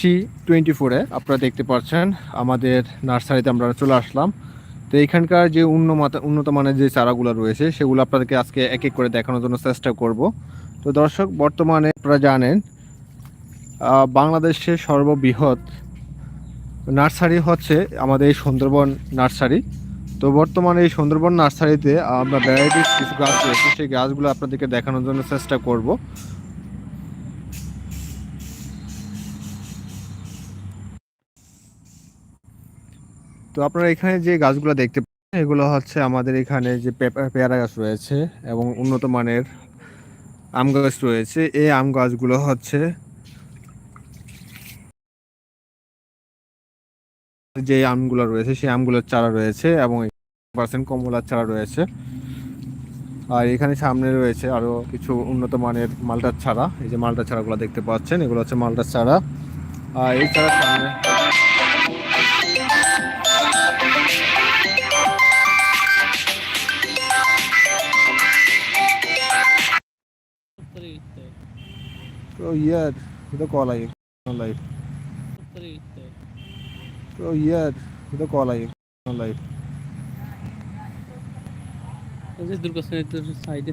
কৃষি টোয়েন্টি ফোরে আপনারা দেখতে পাচ্ছেন, আমাদের নার্সারিতে আমরা চলে আসলাম। তো এখানকার যে উন্নত উন্নত মানের যে চারাগুলো রয়েছে, সেগুলো আপনাদেরকে আজকে এক এক করে দেখানোর জন্য চেষ্টা করব। তো দর্শক, বর্তমানে আপনারা জানেন বাংলাদেশের সর্ববৃহৎ নার্সারি হচ্ছে আমাদের এই সুন্দরবন নার্সারি। তো বর্তমানে এই সুন্দরবন নার্সারিতে আমরা ভ্যারাইটিস কিছু গাছ রয়েছে, সেই গাছগুলো আপনাদেরকে দেখানোর জন্য চেষ্টা করব। তো আপনারা এখানে যে গাছগুলো দেখতে পাচ্ছেন, এগুলো হচ্ছে আমাদের এখানে যে পেয়ারা গাছ রয়েছে এবং উন্নত মানের আম গাছ রয়েছে। এই আম গাছগুলো হচ্ছে যে আমগুলো রয়েছে, সেই আমগুলোর চারা রয়েছে এবং পার্সেন্ট কমলার চারা রয়েছে। আর এখানে সামনে রয়েছে আরও কিছু উন্নত মানের মালটার চারা। এই যে মালটার চারাগুলো দেখতে পাচ্ছেন, এগুলো হচ্ছে মালটার চারা। আর এই চারা সামনে So yeah, ಇದು call I light So yeah, ಇದು call I light This is Durga Center side.